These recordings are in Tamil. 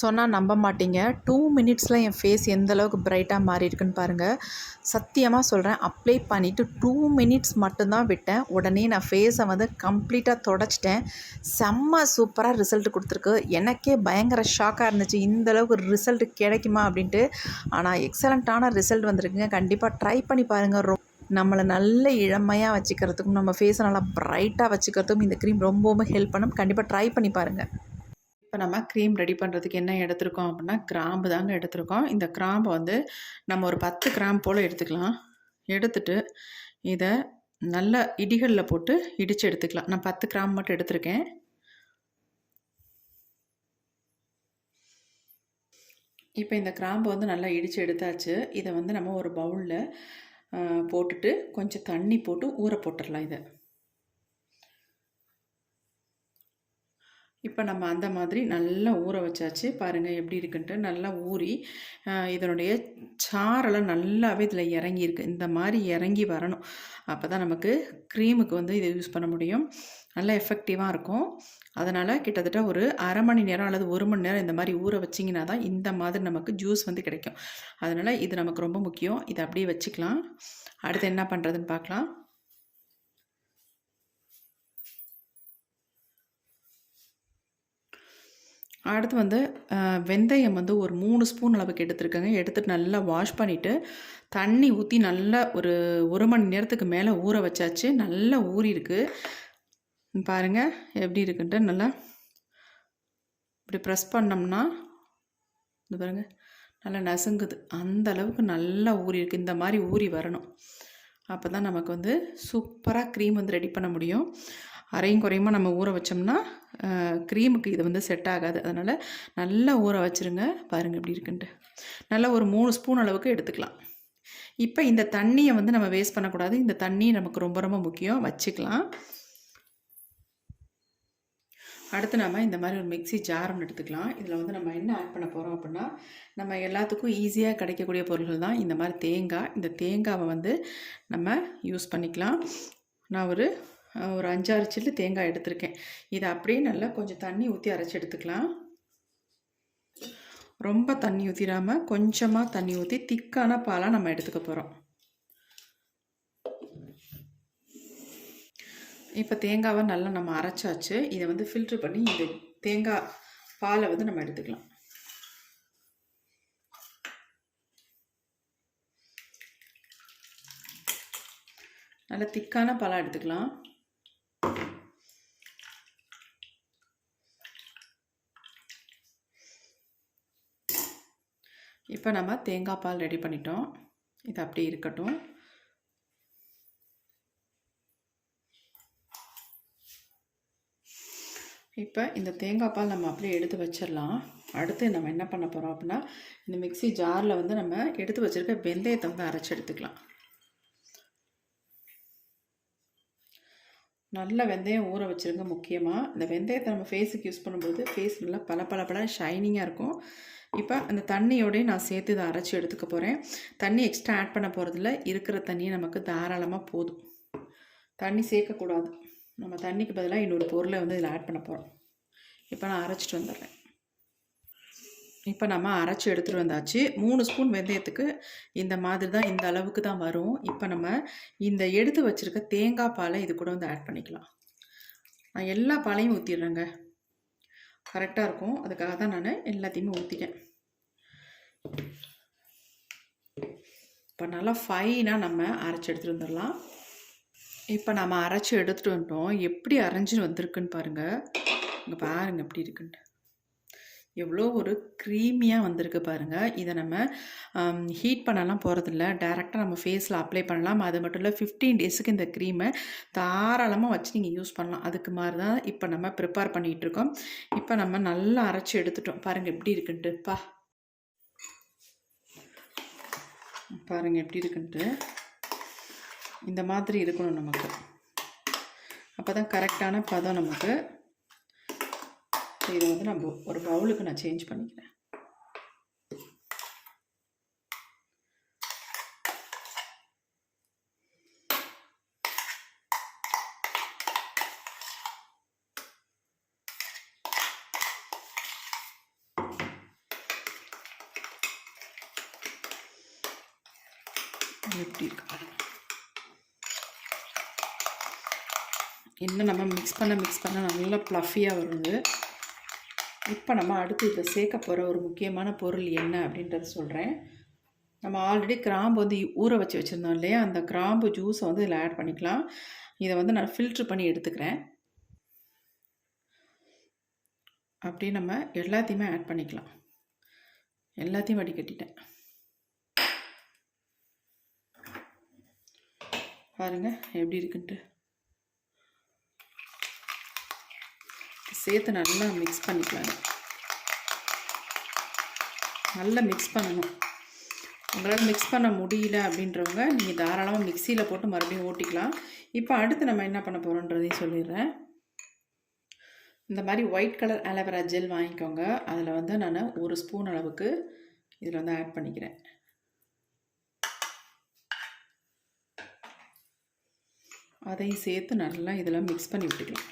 சொன்னால் நம்ப மாட்டீங்க. டூ மினிட்ஸில் என் ஃபேஸ் எந்த அளவுக்கு பிரைட்டாக மாறி இருக்குன்னு பாருங்கள் சத்தியமாக சொல்கிறேன் அப்ளை பண்ணிவிட்டு டூ மினிட்ஸ் மட்டும்தான் விட்டேன். உடனே நான் ஃபேஸை வந்து கம்ப்ளீட்டாக தொடச்சிட்டேன். செம்ம சூப்பராக ரிசல்ட் கொடுத்துருக்கு. எனக்கே பயங்கர ஷாக்காக இருந்துச்சு. இந்த அளவுக்கு ரிசல்ட் கிடைக்குமா அப்படின்ட்டு. ஆனால் எக்ஸலண்ட்டான ரிசல்ட் வந்திருக்குங்க. கண்டிப்பாக ட்ரை பண்ணி பாருங்கள் ரொ நம்மளை நல்ல இளமையாக வச்சுக்கிறதுக்கும் நம்ம ஃபேஸை நல்லா ப்ரைட்டாக வச்சுக்கிறதுக்கும் இந்த க்ரீம் ரொம்பவும் ஹெல்ப் பண்ணும். கண்டிப்பாக ட்ரை பண்ணி பாருங்கள் இப்போ நம்ம க்ரீம் ரெடி பண்ணுறதுக்கு என்ன எடுத்திருக்கோம் அப்படின்னா கிராம்பு தாங்க எடுத்திருக்கோம். இந்த கிராம்பை வந்து நம்ம ஒரு பத்து கிராம் போல் எடுத்துக்கலாம். எடுத்துட்டு இதை நல்ல இடிகளில் போட்டு இடித்து எடுத்துக்கலாம். நான் பத்து கிராம் மட்டும் எடுத்திருக்கேன். இப்போ இந்த கிராம்பு வந்து நல்லா இடித்து எடுத்தாச்சு. இதை வந்து நம்ம ஒரு பவுலில் போட்டுட்டு கொஞ்சம் தண்ணி போட்டு ஊற போட்டுடலாம் இதை. இப்போ நம்ம அந்த மாதிரி நல்லா ஊற வச்சாச்சு. பாருங்கள் எப்படி இருக்குன்ட்டு நல்லா ஊறி இதனுடைய சாரெல்லாம் நல்லாவே இதில் இறங்கியிருக்கு. இந்த மாதிரி இறங்கி வரணும். அப்போ தான் நமக்கு க்ரீமுக்கு வந்து இதை யூஸ் பண்ண முடியும். நல்லா எஃபெக்டிவாக இருக்கும். அதனால் கிட்டத்தட்ட ஒரு அரை மணி நேரம் அல்லது ஒரு மணி நேரம் இந்த மாதிரி ஊற வச்சிங்கன்னா தான் இந்த மாதிரி நமக்கு ஜூஸ் வந்து கிடைக்கும். அதனால் இது நமக்கு ரொம்ப முக்கியம். இதை அப்படியே வச்சுக்கலாம். அடுத்து என்ன பண்ணுறதுன்னு பார்க்கலாம். அடுத்து வந்து வெந்தயம் வந்து ஒரு மூணு ஸ்பூன் அளவுக்கு எடுத்துருக்கேங்க. எடுத்துட்டு நல்லா வாஷ் பண்ணிவிட்டு தண்ணி ஊற்றி நல்லா ஒரு ஒரு மணி நேரத்துக்கு மேலே ஊற வச்சாச்சு. நல்லா ஊறியிருக்கு. பாருங்கள் எப்படி இருக்குன்ட்டு நல்லா இப்படி ப்ரெஸ் பண்ணோம்னா இது பாருங்கள் நல்லா நசுங்குது. அந்த அளவுக்கு நல்லா ஊறிருக்கு இந்த மாதிரி ஊறி வரணும். அப்போ தான் நமக்கு வந்து சூப்பராக க்ரீம் வந்து ரெடி பண்ண முடியும். அரையும் குறையுமா நம்ம ஊற வச்சோம்னா க்ரீமுக்கு இது வந்து செட் ஆகாது. அதனால் நல்லா ஊற வச்சுருங்க. பாருங்கள் எப்படி இருக்குன்ட்டு. நல்லா ஒரு மூணு ஸ்பூன் அளவுக்கு எடுத்துக்கலாம். இப்போ இந்த தண்ணியை வந்து நம்ம வேஸ்ட் பண்ணக்கூடாது. இந்த தண்ணி நமக்கு ரொம்ப ரொம்ப முக்கியம். வச்சுக்கலாம். அடுத்து நம்ம இந்த மாதிரி ஒரு மிக்ஸி ஜார் ஒன்று எடுத்துக்கலாம். இதில் வந்து நம்ம என்ன ஆட் பண்ண போகிறோம் அப்படின்னா நம்ம எல்லாத்துக்கும் ஈஸியாக கிடைக்கக்கூடிய பொருள்கள் தான் இந்த மாதிரி தேங்காய். இந்த தேங்காவை வந்து நம்ம யூஸ் பண்ணிக்கலாம். நான் ஒரு ஒரு அஞ்சாறு சில்லு தேங்காய் எடுத்திருக்கேன். இதை அப்படியே நல்லா கொஞ்சம் தண்ணி ஊற்றி அரைச்சி எடுத்துக்கலாம். ரொம்ப தண்ணி ஊற்றிடாமல் கொஞ்சமாக தண்ணி ஊற்றி திக்கான பாலாக நம்ம எடுத்துக்க போகிறோம் இப்போ தேங்காவை நல்லா நம்ம அரைச்சாச்சு. இதை வந்து ஃபில்ட்ரு பண்ணி இந்த தேங்காய் பாலை வந்து நம்ம எடுத்துக்கலாம். நல்லா திக்கான பாலாக எடுத்துக்கலாம். இப்போ நம்ம தேங்காய் பால் ரெடி பண்ணிட்டோம். இது அப்படியே இருக்கட்டும். இப்போ இந்த தேங்காய் பால் நம்ம அப்படியே எடுத்து வச்சிடலாம். அடுத்து நம்ம என்ன பண்ண போகிறோம் அப்படின்னா இந்த மிக்ஸி ஜாரில் வந்து நம்ம எடுத்து வச்சிருக்க வெந்தயத்தை வந்து அரைச்சி எடுத்துக்கலாம். நல்ல வெந்தயம் ஊற வச்சுருங்க முக்கியமாக இந்த வெந்தயத்தை நம்ம ஃபேஸுக்கு யூஸ் பண்ணும்போது ஃபேஸ் நல்லா பல பல பல ஷைனிங்காக இருக்கும். இப்போ அந்த தண்ணியோடய நான் சேர்த்து இதை அரைச்சி எடுத்துக்க போகிறேன் தண்ணி எக்ஸ்ட்ரா ஆட் பண்ண போகிறதில்ல இருக்கிற தண்ணியை நமக்கு தாராளமாக போதும். தண்ணி சேர்க்கக்கூடாது. நம்ம தண்ணிக்கு பதிலாக இன்னொரு பொருளை வந்து இதில் ஆட் பண்ண போகிறோம் இப்போ நான் அரைச்சிட்டு வந்துடுறேன். இப்போ நம்ம அரைச்சி எடுத்துகிட்டு வந்தாச்சு. மூணு ஸ்பூன் வெந்தயத்துக்கு இந்த மாதிரி தான் இந்த அளவுக்கு தான் வரும். இப்போ நம்ம இந்த எடுத்து வச்சுருக்க தேங்காய் பாலை இது கூட வந்து ஆட் பண்ணிக்கலாம். நான் எல்லா பாலையும் ஊற்றிடுறேங்க கரெக்டாக இருக்கும். அதுக்காக தான் நான் எல்லாத்தையுமே ஊற்றிட்டேன் இப்போ நல்லா ஃபைனாக நம்ம அரைச்சி எடுத்துகிட்டு வந்துடலாம். இப்போ நம்ம அரைச்சி எடுத்துகிட்டு வந்துட்டோம். எப்படி அரைஞ்சின்னு வந்திருக்குன்னு பாருங்கள் இங்கே பாருங்கள் எப்படி இருக்குன்ட்டு. எவ்வளோ ஒரு க்ரீமியாக வந்திருக்கு பாருங்கள் இதை நம்ம ஹீட் பண்ணலாம் போகிறதில்ல டேரெக்டாக நம்ம ஃபேஸில் அப்ளை பண்ணலாம். அது மட்டும் இல்லை ஃபிஃப்டீன் டேஸுக்கு இந்த க்ரீமை தாராளமாக வச்சு நீங்கள் யூஸ் பண்ணலாம். அதுக்கு மாதிரி தான் இப்போ நம்ம ப்ரிப்பேர் பண்ணிகிட்டு இருக்கோம். இப்போ நம்ம நல்லா அரைச்சி எடுத்துட்டோம். பாருங்கள் எப்படி இருக்குன்ட்டு. பா. பாருங்கள் எப்படி இருக்குன்ட்டு. இந்த மாதிரி இருக்கணும் நமக்கு. அப்போ தான் கரெக்டான பதம் நமக்கு ஸோ இதை வந்து நம்ம ஒரு பவுலுக்கு நான் சேஞ்ச் பண்ணிக்கிறேன். எப்படி இருக்கு பாருங்கள் இன்னும் நம்ம மிக்ஸ் பண்ண மிக்ஸ் பண்ண நல்லா ப்ளஃபியாக வருது. இப்போ நம்ம அடுத்து இப்போ சேர்க்க போகிற ஒரு முக்கியமான பொருள் என்ன அப்படின்றத சொல்கிறேன். நம்ம ஆல்ரெடி கிராம்பு வந்து ஊற வச்சு வச்சுருந்தோம் இல்லையா? அந்த கிராம்பு ஜூஸை வந்து இதில் ஆட் பண்ணிக்கலாம். இதை வந்து நான் ஃபில்ட்ரு பண்ணி எடுத்துக்கிறேன். அப்படியே நம்ம எல்லாத்தையுமே ஆட் பண்ணிக்கலாம். எல்லாத்தையும் வடிகட்டிட்டேன். பாருங்க எப்படி இருக்குன்ட்டு. சேர்த்து நல்லா மிக்ஸ் பண்ணிக்கலாம். நல்லா மிக்ஸ் பண்ணணும். உங்களால் மிக்ஸ் பண்ண முடியல அப்படின்றவங்க நீங்கள் தாராளமாக மிக்சியில் போட்டு மறுபடியும் ஓட்டிக்கலாம். இப்போ அடுத்து நம்ம என்ன பண்ண போகிறோன்றதையும் சொல்லிடுறேன். இந்த மாதிரி ஒயிட் கலர் அலோவேரா ஜெல் வாங்கிக்கோங்க. அதில் வந்து நான் ஒரு ஸ்பூன் அளவுக்கு இதில் வந்து ஆட் பண்ணிக்கிறேன். அதையும் சேர்த்து நல்லா இதெல்லாம் மிக்ஸ் பண்ணி விட்டுக்கலாம்.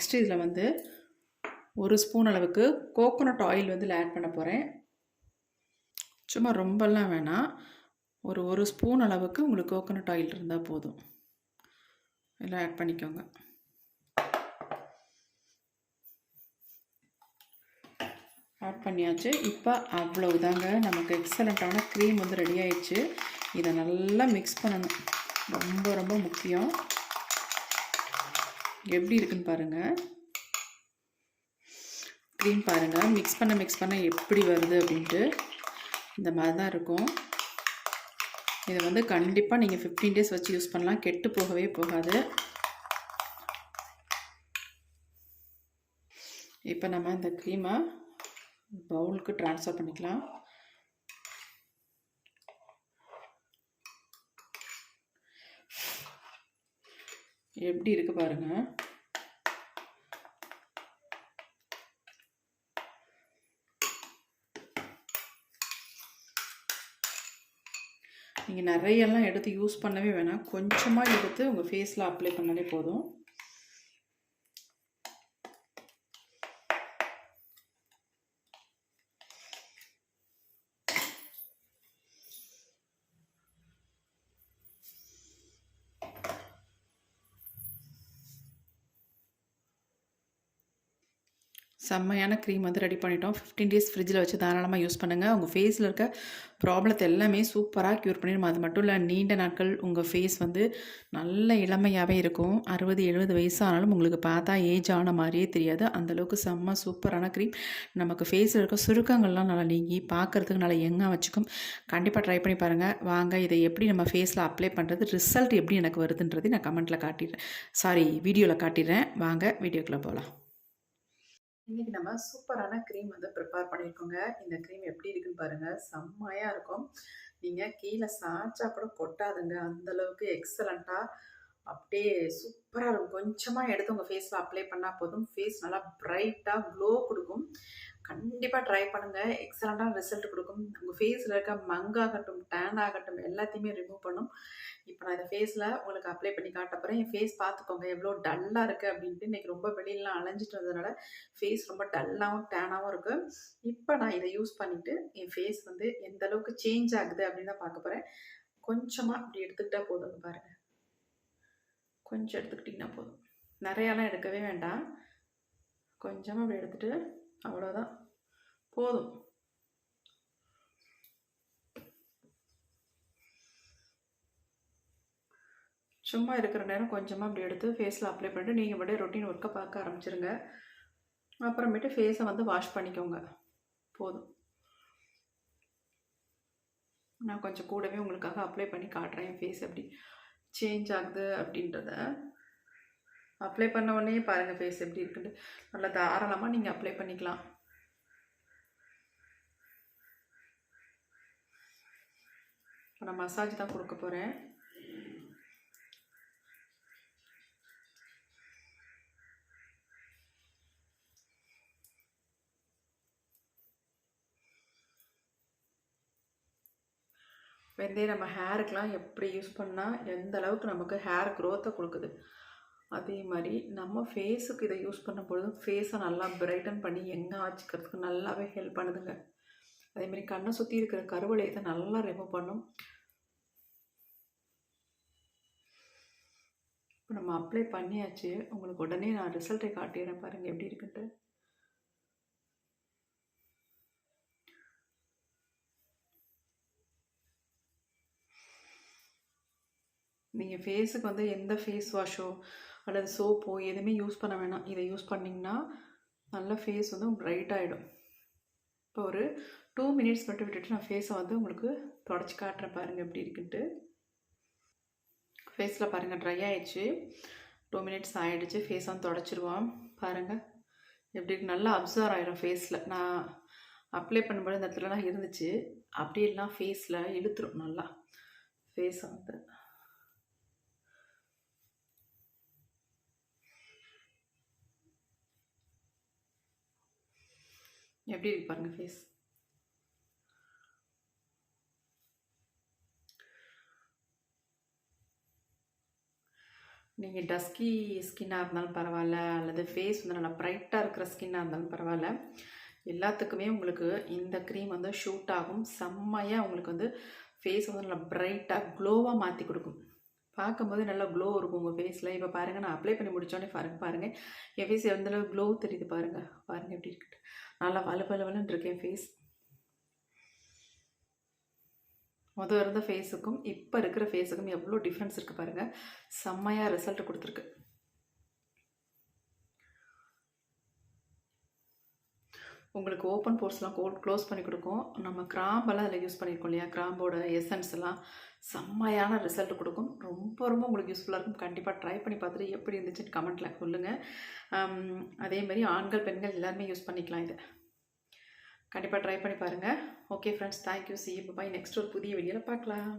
நெக்ஸ்ட் இதில் வந்து ஒரு ஸ்பூன் அளவுக்கு கோகோனட் ஆயில் வந்து இதில் ஆட் பண்ண போகிறேன் சும்மா ரொம்பலாம் வேணாம். ஒரு ஒரு ஸ்பூன் அளவுக்கு உங்களுக்கு கோகோனட் ஆயில் இருந்தால் போதும். எல்லாம் ஆட் பண்ணிக்கோங்க. ஆட் பண்ணியாச்சு. இப்போ அவ்வளவுதாங்க. நமக்கு எக்ஸலண்ட்டான க்ரீம் வந்து ரெடி ஆயிடுச்சு. இதை நல்லா மிக்ஸ் பண்ணணும். ரொம்ப ரொம்ப முக்கியம். எப்படி இருக்குன்னு பாருங்கள் க்ரீம் பாருங்கள் மிக்ஸ் பண்ண மிக்ஸ் பண்ண எப்படி வருது அப்படின்ட்டு இந்த மாதிரி தான் இருக்கும். இதை வந்து கண்டிப்பாக நீங்கள் ஃபிஃப்டீன் டேஸ் வச்சு யூஸ் பண்ணலாம். கெட்டு போகவே போகாது. இப்போ நம்ம இந்த க்ரீமை பவுலுக்கு ட்ரான்ஸ்ஃபர் பண்ணிக்கலாம். எப்படி இருக்கு பாருங்க. நீங்கள் நிறையெல்லாம் எடுத்து யூஸ் பண்ணவே வேணாம். கொஞ்சமாக எடுத்து உங்கள் ஃபேஸில் அப்ளை பண்ணாலே போதும். செம்மையான க்ரீம் வந்து ரெடி பண்ணிட்டோம். ஃபிஃப்டீன் டேஸ் ஃப்ரிட்ஜில் வச்சு தாராளமாக யூஸ் பண்ணுங்கள் உங்கள் ஃபேஸில் இருக்க ப்ராப்ளத்தை எல்லாமே சூப்பராக க்யூர் பண்ணிடும். அது மட்டும் இல்லை நீண்ட நாட்கள் உங்கள் ஃபேஸ் வந்து நல்ல இளமையாகவே இருக்கும். அறுபது எழுபது வயசானாலும் உங்களுக்கு பார்த்தா ஏஜ் ஆன மாதிரியே தெரியாது. அந்தளவுக்கு செம்ம சூப்பரான க்ரீம் நமக்கு ஃபேஸில் இருக்க சுருக்கங்கள்லாம் நல்லா நீங்கி பார்க்குறதுக்கு நல்லா எங்காக வச்சுக்கும். கண்டிப்பாக ட்ரை பண்ணி பாருங்கள் வாங்க இதை எப்படி நம்ம ஃபேஸில் அப்ளை பண்ணுறது ரிசல்ட் எப்படி எனக்கு வருதுன்றதை நான் கமெண்ட்டில் காட்டிடுறேன். சாரி வீடியோவில் காட்டிடுறேன். வாங்க வீடியோக்குள்ளே போகலாம் இன்றைக்கி நம்ம சூப்பரான க்ரீம் வந்து ப்ரிப்பேர் பண்ணியிருக்கோங்க. இந்த க்ரீம் எப்படி இருக்குன்னு பாருங்கள் செம்மையாக இருக்கும். நீங்கள் கீழே சாய்ச்சா கூட கொட்டாதுங்க. அந்தளவுக்கு எக்ஸலண்ட்டாக அப்படியே சூப்பராக இருக்கும். கொஞ்சமாக எடுத்து உங்கள் ஃபேஸில் அப்ளை பண்ணால் போதும். ஃபேஸ் நல்லா ப்ரைட்டாக க்ளோ கொடுக்கும். கண்டிப்பாக ட்ரை பண்ணுங்கள் எக்ஸலண்ட்டான ரிசல்ட் கொடுக்கும். உங்கள் ஃபேஸில் இருக்க மங்காகட்டும் டேன் ஆகட்டும் எல்லாத்தையுமே ரிமூவ் பண்ணும். இப்போ நான் இந்த ஃபேஸில் உங்களுக்கு அப்ளை பண்ணி காட்ட போகிறேன் என் ஃபேஸ் பார்த்துக்கோங்க. எவ்வளோ டல்லாக இருக்குது அப்படின்ட்டு இன்றைக்கி ரொம்ப வெளியிலாம் அலைஞ்சிட்டு வந்ததுனால ஃபேஸ் ரொம்ப டல்லாகவும் டேனாகவும் இருக்குது இப்போ நான் இதை யூஸ் பண்ணிவிட்டு என் ஃபேஸ் வந்து எந்த அளவுக்கு சேஞ்ச் ஆகுது அப்படின்னு தான் பார்க்க போகிறேன் கொஞ்சமாக அப்படி எடுத்துக்கிட்டால் போதும் பாருங்கள் கொஞ்சம் எடுத்துக்கிட்டிங்கன்னா போதும். நிறையாலாம் எடுக்கவே வேண்டாம். கொஞ்சமாக அப்படி எடுத்துகிட்டு அவ்வளோதான் போதும். சும்மா இருக்கிற நேரம் கொஞ்சமாக அப்படி எடுத்து ஃபேஸில் அப்ளை பண்ணிட்டு நீங்கள் மட்டும் ரொட்டீன் ஒர்க்கை பார்க்க ஆரம்பிச்சிருங்க. அப்புறமேட்டு ஃபேஸை வந்து வாஷ் பண்ணிக்கோங்க. போதும். நான் கொஞ்சம் கூடவே உங்களுக்காக அப்ளை பண்ணி காட்டுறேன் என் ஃபேஸ் எப்படி சேஞ்ச் ஆகுது அப்படின்றத அப்ளை பண்ண உடனே பாருங்கள் ஃபேஸ் எப்படி இருக்குன்னு நல்லா தாராளமாக நீங்கள் அப்ளை பண்ணிக்கலாம். இப்போ நான் மசாஜ் தான் கொடுக்க போகிறேன் வெந்தயம் நம்ம ஹேருக்கெலாம் எப்படி யூஸ் பண்ணால் எந்த அளவுக்கு நமக்கு ஹேர் க்ரோத்தை கொடுக்குது? அதே மாதிரி நம்ம ஃபேஸுக்கு இதை யூஸ் பண்ணும் பொழுதும் ஃபேஸை நல்லா பிரைட்டன் பண்ணி எங்கே வச்சுக்கிறதுக்கு நல்லாவே ஹெல்ப் பண்ணுதுங்க. அதேமாதிரி கண்ணை சுற்றி இருக்கிற கருவளையத்தை நல்லா ரிமூவ் பண்ணும். இப்போ நம்ம அப்ளை பண்ணியாச்சு. உங்களுக்கு உடனே நான் ரிசல்ட்டை காட்டிடுறேன் பாருங்கள் எப்படி இருக்குன்ட்டு. நீங்கள் ஃபேஸுக்கு வந்து எந்த ஃபேஸ் வாஷோ அல்லது சோப்போ எதுவுமே யூஸ் பண்ண வேணாம். இதை யூஸ் பண்ணிங்கன்னா நல்ல ஃபேஸ் வந்து பிரைட் ஆகிடும் இப்போ ஒரு டூ மினிட்ஸ் மட்டும் விட்டுட்டு நான் ஃபேஸை வந்து உங்களுக்கு தொடச்சி காட்டுறேன் பாருங்கள் எப்படி இருக்குன்ட்டு. ஃபேஸில் பாருங்கள் ட்ரை ஆகிடுச்சு டூ மினிட்ஸ் ஆகிடுச்சு ஃபேஸ் வந்து தொடச்சிருவோம். பாருங்கள் எப்படி இருக்கு? நல்லா அப்சர்வ் ஆகிடும் ஃபேஸில் நான் அப்ளை பண்ணும்போது இந்த இடத்துலலாம் இருந்துச்சு. அப்படி இல்லைனா ஃபேஸில் இழுத்துரும் நல்லா. ஃபேஸை வந்து. எப்படி இருக்கு பாருங்கள் ஃபேஸ் நீங்கள் டஸ்கி ஸ்கின்னாக இருந்தாலும் பரவாயில்ல அல்லது ஃபேஸ் வந்து நல்லா ப்ரைட்டாக இருக்கிற ஸ்கின்னாக இருந்தாலும் பரவாயில்ல. எல்லாத்துக்குமே உங்களுக்கு இந்த க்ரீம் வந்து ஷூட் ஆகும். செம்மையாக உங்களுக்கு வந்து ஃபேஸ் வந்து நல்லா ப்ரைட்டாக க்ளோவாக மாற்றி கொடுக்கும். பார்க்கும்போது நல்லா க்ளோ இருக்கும் உங்கள் ஃபேஸில் இப்போ பாருங்கள் நான் அப்ளை பண்ணி முடித்தோடனே பாருங்க பாருங்கள் என் ஃபேஸ் எந்தளவு க்ளோ தெரியுது பாருங்கள் பாருங்கள் எப்படி இருக்கு. நல்லா வலு இருக்கேன் ஃபேஸ் முதல் இருந்த ஃபேஸுக்கும் இப்போ இருக்கிற ஃபேஸுக்கும் எவ்வளோ டிஃப்ரென்ஸ் இருக்குது பாருங்கள் செம்மையாக ரிசல்ட் கொடுத்துருக்கு. உங்களுக்கு ஓப்பன் போர்ஸ்லாம் கோ க்ளோஸ் பண்ணி கொடுக்கும். நம்ம கிராம்பெல்லாம் அதில் யூஸ் பண்ணியிருக்கோம் இல்லையா? கிராம்போட எசன்ஸ் எல்லாம் செம்மையான ரிசல்ட் கொடுக்கும். ரொம்ப ரொம்ப உங்களுக்கு யூஸ்ஃபுல்லாக இருக்கும். கண்டிப்பாக ட்ரை பண்ணி பார்த்துட்டு எப்படி இருந்துச்சுன்னு கமெண்ட்டில் சொல்லுங்கள் அதேமாதிரி ஆண்கள் பெண்கள் எல்லாருமே யூஸ் பண்ணிக்கலாம் இதை. கண்டிப்பாக ட்ரை பண்ணி பாருங்கள் okay friends thank you see bye next ஒரு புதிய வீடியோவில் பார்க்கலாம்.